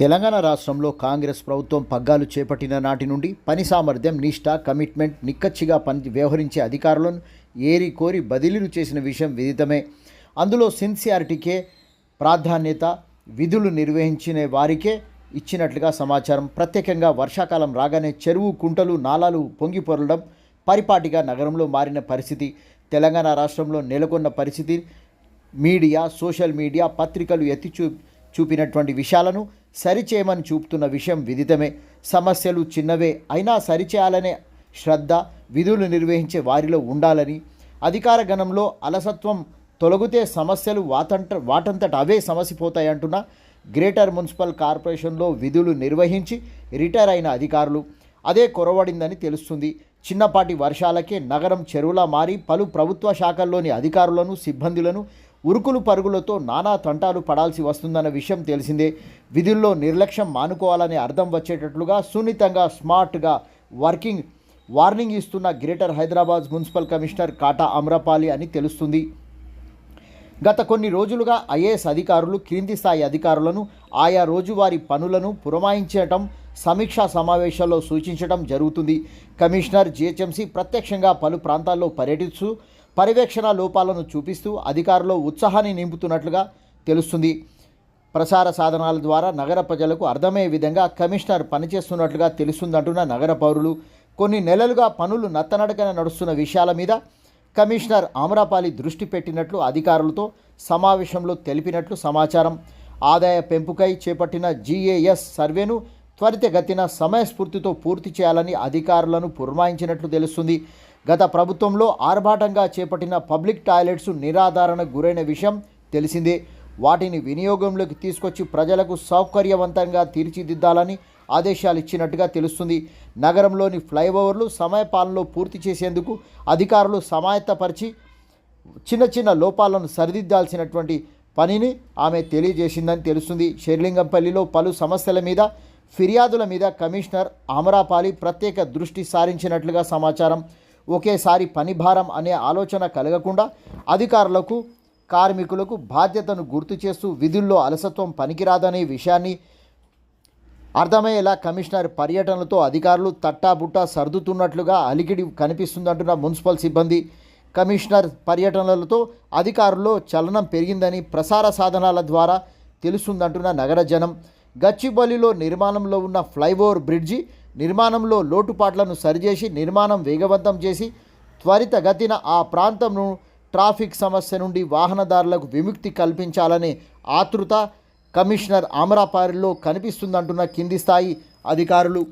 తెలంగాణ రాష్ట్రంలో కాంగ్రెస్ ప్రభుత్వం పగ్గాలు చేపట్టిన నాటి నుండి పని సామర్థ్యం నిష్ఠ కమిట్మెంట్ నిక్కచ్చిగా పని వ్యవహరించే అధికారులను ఏరి కోరి బదిలీలు చేసిన విషయం విదితమే. అందులో సిన్సియారిటీకే ప్రాధాన్యత విధులు నిర్వహించిన వారికే ఇచ్చినట్లుగా సమాచారం. ప్రత్యేకంగా వర్షాకాలం రాగానే చెరువు కుంటలు నాలాలు పొంగిపొరలడం పరిపాటిగా నగరంలో మారిన పరిస్థితి. తెలంగాణ రాష్ట్రంలో నెలకొన్న పరిస్థితి మీడియా సోషల్ మీడియా పత్రికలు ఎత్తి చూ చూపినటువంటి విషయాలను సరిచేయమని చూపుతున్న విషయం విదితమే. సమస్యలు చిన్నవే. అయినా సరిచేయాలనే శ్రద్ధ విధులు నిర్వహించే వారిలో ఉండాలని అధికార గణంలో అలసత్వం తొలగితే సమస్యలు వాతంట వాటంతట అవే సమసిపోతాయంటున్న గ్రేటర్ మున్సిపల్ కార్పొరేషన్లో విధులు నిర్వహించి రిటైర్ అయిన అధికారులు. అదే కొరవడిందని తెలుస్తుంది. చిన్నపాటి వర్షాలకే నగరం చెరువులా మారి పలు ప్రభుత్వ శాఖల్లోని అధికారులను సిబ్బందులను ఉరుకులు పరుగులతో నానా తంటాలు పడాల్సి వస్తుందన్న విషయం తెలిసిందే. విధుల్లో నిర్లక్ష్యం మానుకోవాలని అర్థం వచ్చేటట్లుగా సున్నితంగా స్మార్ట్గా వర్కింగ్ వార్నింగ్ ఇస్తున్న greater Hyderabad municipal commissioner Kata Amrapali అని తెలుస్తుంది. గత కొన్ని రోజులుగా ఐఏఎస్ అధికారులు క్రింది స్థాయి అధికారులను ఆయా రోజువారీ పనులను పురమాయించటం సమీక్షా సమావేశాల్లో సూచించడం జరుగుతుంది. కమిషనర్ జిహెచ్ఎంసీ ప్రత్యక్షంగా పలు ప్రాంతాల్లో పర్యటిస్తూ పర్యవేక్షణ లోపాలను చూపిస్తూ అధికారులు ఉత్సాహాన్ని నింపుతున్నట్లుగా తెలుస్తుంది. ప్రసార సాధనాల ద్వారా నగర ప్రజలకు అర్థమయ్యే విధంగా కమిషనర్ పనిచేస్తున్నట్లుగా తెలుస్తుందంటున్న నగర పౌరులు. కొన్ని నెలలుగా పనులు నత్తనడకన నడుస్తున్న విషయాల మీద కమిషనర్ ఆమ్రాపాలి దృష్టి పెట్టినట్లు అధికారులతో సమావేశంలో తెలిపినట్లు సమాచారం. ఆదాయ పెంపుకై చేపట్టిన జీఏఎస్ సర్వేను త్వరితగతిన సమయస్ఫూర్తితో పూర్తి చేయాలని అధికారులను పురమాయించినట్లు తెలుస్తుంది. గత ప్రభుత్వంలో ఆర్భాటంగా చేపట్టిన పబ్లిక్ టాయిలెట్స్ నిరాధారణకు గురైన విషయం తెలిసిందే. వాటిని వినియోగంలోకి తీసుకొచ్చి ప్రజలకు సౌకర్యవంతంగా తీర్చిదిద్దాలని ఆదేశాలు ఇచ్చినట్టుగా తెలుస్తుంది. నగరంలోని ఫ్లైఓవర్లు సమయపాలనలో పూర్తి చేసేందుకు అధికారులు సమాయత్తపరిచి చిన్న చిన్న లోపాలను సరిదిద్దాల్సినటువంటి పనిని ఆమె తెలియజేసిందని తెలుస్తుంది. షెర్లింగంపల్లిలో పలు సమస్యల మీద ఫిర్యాదుల మీద కమిషనర్ అమరాపాలి ప్రత్యేక దృష్టి సారించినట్లుగా సమాచారం. ఒకేసారి పని భారం అనే ఆలోచన కలగకుండా అధికారులకు కార్మికులకు బాధ్యతను గుర్తు చేస్తూ విధుల్లో అలసత్వం పనికిరాదనే విషయాన్ని అర్థమయ్యేలా కమిషనర్ పర్యటనలతో అధికారులు తట్టాబుట్టా సర్దుతున్నట్లుగా అలికిడి కనిపిస్తుందంటున్న మున్సిపల్ సిబ్బంది. కమిషనర్ పర్యటనలతో అధికారుల్లో చలనం పెరిగిందని ప్రసార సాధనాల ద్వారా తెలుస్తుందంటున్న నగర జనం. గచ్చిబౌలిలో నిర్మాణంలో ఉన్న ఫ్లైఓవర్ బ్రిడ్జి నిర్మాణంలో లోటుపాట్లను సరిచేసి నిర్మాణం వేగవంతం చేసి త్వరితగతిన ఆ ప్రాంతంను ట్రాఫిక్ సమస్య నుండి వాహనదారులకు విముక్తి కల్పించాలనే ఆతృత కమిషనర్ ఆమరాపారిలో కనిపిస్తుందంటున్న కింది స్థాయి అధికారులు.